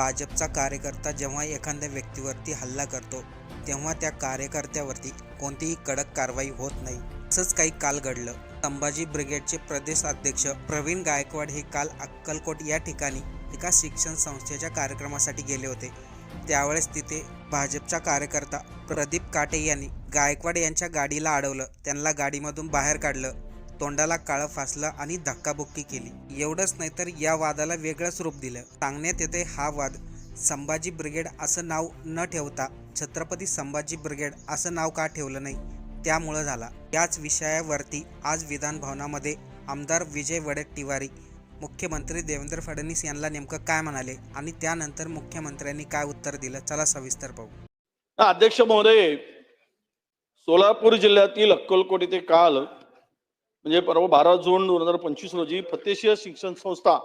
भाजपचा कार्यकर्ता जेव्हा एखाद्या व्यक्तीवरती हल्ला करतो तेव्हा त्या कार्यकर्त्यावरती कोणतीही कडक कारवाई होत नाही. असंच काही काल घडलं. संभाजी ब्रिगेडचे प्रदेश अध्यक्ष प्रवीण गायकवाड हे काल अक्कलकोट या ठिकाणी एका शिक्षण संस्थेच्या कार्यक्रमासाठी गेले होते. त्यावेळेस तिथे भाजपचा कार्यकर्ता प्रदीप काटे यांनी गायकवाड यांच्या गाडीला अडवलं. त्यांना गाडीमधून बाहेर काढलं. तोंडाला काळं फासलं आणि धक्काबुक्की केली. एवढंच नाही तर या वादाला वेगळंच रूप दिलं. सांगण्यात येते हा वाद संभाजी ब्रिगेड असं नाव न ठेवता छत्रपती संभाजी ब्रिगेड असं नाव का ठेवलं नाही? त्यामुळं झाला. याच विषयावरती आज विधान भवनामध्ये आमदार विजय वडेट्टीवारी मुख्यमंत्री देवेंद्र फडणवीस यांना नेमकं काय म्हणाले आणि त्यानंतर मुख्यमंत्र्यांनी काय उत्तर दिलं? चला सविस्तर पाहू. अध्यक्ष महोदय सोलापूर जिल्ह्यातील अक्कलकोट येथे काल म्हणजे परवा बारा जून दोन हजार पंचवीस रोजी फतेशीय शिक्षण संस्था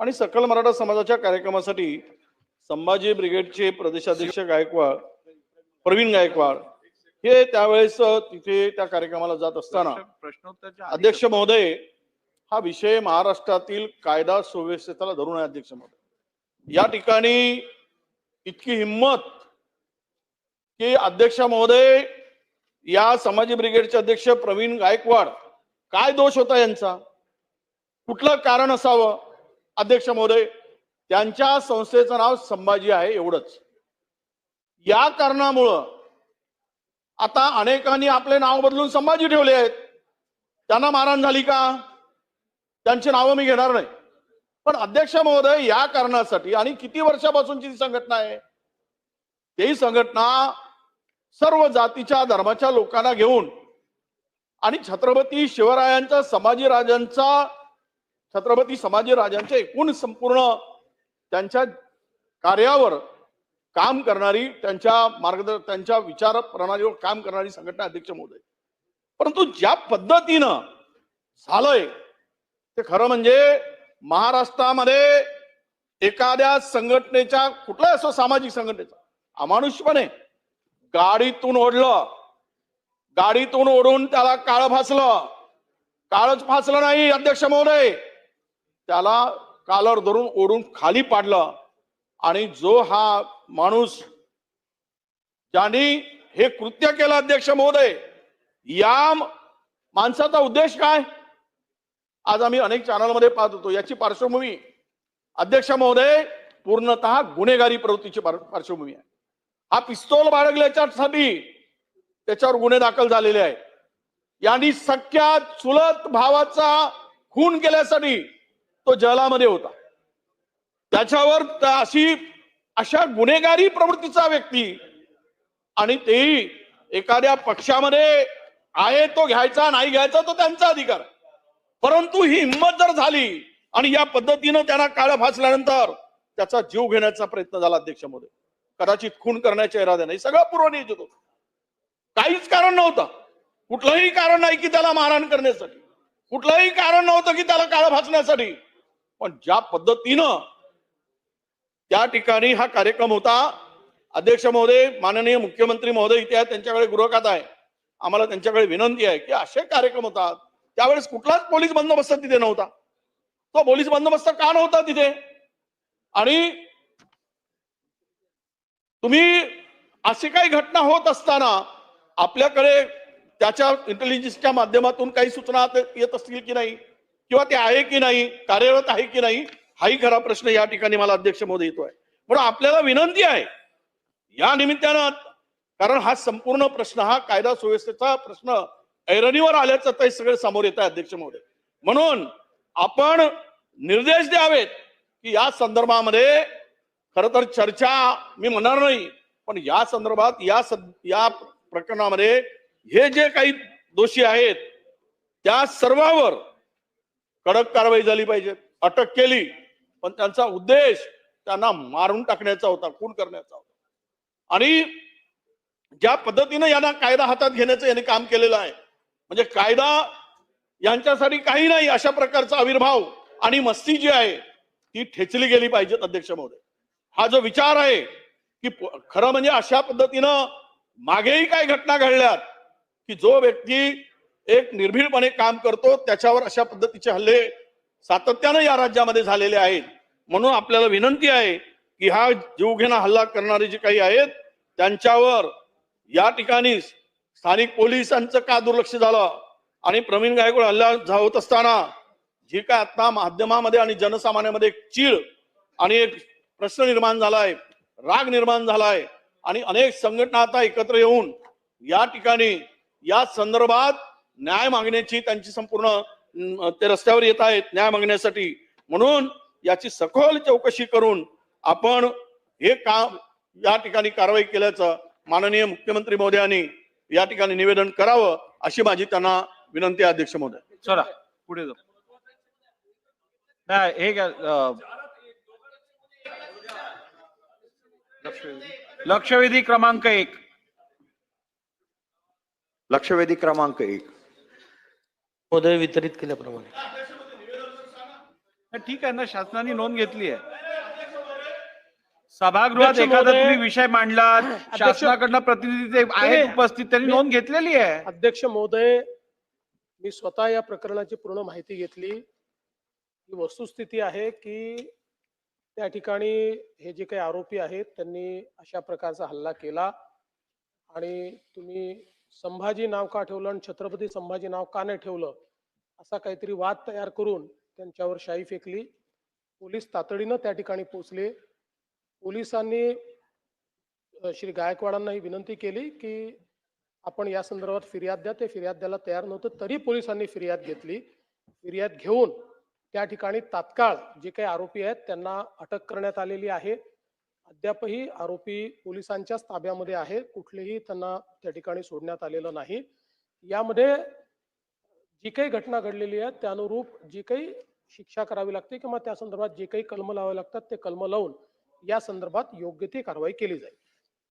आणि सकल मराठा समाजाच्या कार्यक्रमासाठी संभाजी ब्रिगेडचे प्रदेशाध्यक्ष गायकवाड प्रवीण गायकवाड हे त्यावेळेस तिथे त्या कार्यक्रमाला जात असताना प्रश्नोत्तरच्या अध्यक्ष महोदय हा विषय महाराष्ट्रातील कायदा सुव्यवस्थेला धरून आहे अध्यक्ष महोदय. या ठिकाणी इतकी हिंमत की अध्यक्ष महोदय या समाजी ब्रिगेडचे अध्यक्ष प्रवीण गायकवाड काय दोष होता यांचा? कुठलं कारण असावं? अध्यक्ष महोदय त्यांच्या संस्थेचं नाव संभाजी आहे एवढंच. या कारणामुळं आता अनेकांनी आपले नाव बदलून संभाजी ठेवले आहेत. त्यांना मारहाण झाली का? त्यांची नावं मी घेणार नाही. पण अध्यक्ष महोदय या कारणासाठी आणि किती वर्षापासूनची ती संघटना आहे? ती संघटना सर्व जातीच्या धर्माच्या लोकांना घेऊन आणि छत्रपती शिवरायांचा संभाजी राजांचा छत्रपती संभाजीराजांच्या एकूण संपूर्ण त्यांच्या कार्यावर काम करणारी त्यांच्या मार्गदर्शन त्यांच्या विचार प्रणालीवर काम करणारी संघटना अध्यक्ष महोदय. परंतु ज्या पद्धतीनं झालंय ते खरं म्हणजे महाराष्ट्रामध्ये एखाद्या संघटनेच्या कुठलाही असो सामाजिक संघटनेचा अमानुषपणे गाडीतून ओढलं गाडीतून ओढून त्याला काळ फासलं काळच फासलं नाही अध्यक्ष महोदय. त्याला कालर धरून ओढून खाली पाडलं. आणि जो हा माणूस ज्यांनी हे कृत्य केलं अध्यक्ष महोदय या माणसाचा उद्देश काय? आज आम्ही अनेक चॅनलमध्ये पाहत होतो. याची पार्श्वभूमी अध्यक्ष महोदय पूर्णतः गुन्हेगारी प्रवृत्तीची पार्श्वभूमी आहे. हा पिस्तोल बाळगल्याच्यासाठी त्याच्यावर गुन्हे दाखल झालेले आहेत. यांनी सख्या चुलत भावाचा खून केल्यासाठी तो जलामध्ये होता. त्याच्यावर अशी अशा गुन्हेगारी प्रवृत्तीचा व्यक्ती आणि तेही एखाद्या पक्षामध्ये आहे तो घ्यायचा नाही घ्यायचा तो त्यांचा अधिकार. परंतु ही हिंमत जर झाली आणि या पद्धतीनं त्यांना काळ फासल्यानंतर त्याचा जीव घेण्याचा प्रयत्न झाला अध्यक्ष मोदी कदाचित खून करण्याच्या इराद्याने. सगळं पूर्वनियोजित होतं. काहीच कारण नव्हतं. कुठलंही कारण नाही की त्याला मारहाण करण्यासाठी. कुठलंही कारण नव्हतं की त्याला काळ भासण्यासाठी. पण ज्या पद्धतीनं त्या ठिकाणी हा कार्यक्रम होता अध्यक्ष महोदय माननीय मुख्यमंत्री महोदय इथे आहेत त्यांच्याकडे गृहकात आहे. आम्हाला त्यांच्याकडे विनंती आहे की असे कार्यक्रम होतात. त्यावेळेस कुठलाच पोलीस बंदोबस्त तिथे नव्हता. तो पोलीस बंदोबस्त का नव्हता तिथे? आणि तुम्ही अशी काही घटना होत असताना आपल्याकडे त्याच्या इंटेलिजन्सच्या माध्यमातून काही सूचना येत असतील की नाही? किंवा ते आहे की नाही? कार्यरत आहे की नाही? हाही खरा प्रश्न या ठिकाणी मला अध्यक्ष मोदी येतोय. म्हणून आपल्याला विनंती आहे या निमित्तानं कारण हा संपूर्ण प्रश्न हा कायदा सुव्यवस्थेचा प्रश्न ऐरणीवर आल्याचं ते सगळे समोर येत आहे अध्यक्ष महोदय. म्हणून आपण निर्देश द्यावेत की या संदर्भामध्ये खर तर चर्चा मी म्हणणार नाही पण या संदर्भात या सद- या प्रकरणामध्ये हे जे काही दोषी आहेत त्या सर्वावर कडक कारवाई झाली पाहिजे. अटक केली पण त्यांचा उद्देश त्यांना मारून टाकण्याचा होता खून करण्याचा होता. आणि ज्या पद्धतीनं यांना कायदा हातात घेण्याचं यांनी काम केलेलं आहे म्हणजे कायदा यांच्यासाठी काही नाही अशा प्रकारचा आविर्भाव आणि मस्ती जी आहे ती ठेचली गेली पाहिजेत अध्यक्ष महोदय. हा जो विचार आहे की खरं म्हणजे अशा पद्धतीनं मागेही काय घटना घडल्यात की जो व्यक्ती एक निर्भीडपणे काम करतो त्याच्यावर अशा पद्धतीचे हल्ले सातत्यानं या राज्यामध्ये झालेले आहेत. म्हणून आपल्याला विनंती आहे की हा जीवघेणा हल्ला करणारे जे काही आहेत त्यांच्यावर या ठिकाणी स्थानिक पोलिसांचं का दुर्लक्ष झालं आणि प्रवीण गायकवाड हल्ला होत असताना जी काय आता माध्यमामध्ये आणि जनसामान्यामध्ये एक चीड आणि एक प्रश्न निर्माण झालाय राग निर्माण झालाय आणि अनेक संघटना आता एकत्र येऊन या ठिकाणी या संदर्भात न्याय मागण्याची त्यांची संपूर्ण ते रस्त्यावर येत आहेत न्याय मागण्यासाठी. म्हणून याची सखोल चौकशी करून आपण हे काम या ठिकाणी कारवाई केल्याचं माननीय मुख्यमंत्री महोदयांनी या ठिकाणी निवेदन करावं अशी माझी त्यांना विनंती अध्यक्ष महोदय. चला पुढे जाऊ. नाही हे लक्षवेधी क्रमांक एक. लक्षवेधी क्रमांक एक. महोदय वितरित केल्याप्रमाणे. ठीक आहे ना शासनाने नोंद घेतली आहे. सभागृहात अध्यक्ष एखादा महोदय- तुम्ही विषय मांडला शासनाकडनं प्रतिनिधी ते आहेत नाही, उपस्थित त्यांनी मी- नोंद घेतलेली आहे. अध्यक्ष महोदय मी स्वतः या प्रकरणाची पूर्ण माहिती घेतली. ही वस्तुस्थिती आहे की त्या ठिकाणी हे जे काही आरोपी आहेत त्यांनी अशा प्रकारचा हल्ला केला. आणि तुम्ही संभाजी नाव का ठेवलं आणि छत्रपती संभाजी नाव का नाही ठेवलं असा काहीतरी वाद तयार करून त्यांच्यावर शाई फेकली. पोलीस तातडीनं त्या ठिकाणी पोहोचले. पोलिसांनी श्री गायकवाडांना ही विनंती केली की आपण या संदर्भात फिर्याद द्या. ते फिर्याद द्यायला तयार नव्हतं तरी पोलिसांनी फिर्याद घेतली. फिर्याद घेऊन त्या ठिकाणी तात्काळ जे काही आरोपी आहेत त्यांना अटक करण्यात आलेली आहे. अद्यापही आरोपी पोलिसांच्याच ताब्यामध्ये आहे. कुठलेही त्यांना त्या ठिकाणी सोडण्यात आलेलं नाही. यामध्ये जी काही घटना घडलेली आहे त्यानुरूप जी काही शिक्षा करावी लागते किंवा त्या संदर्भात जे काही कलम लावावे लागतात ते कलम लावून या संदर्भात योग्य ती कारवाई केली जाईल.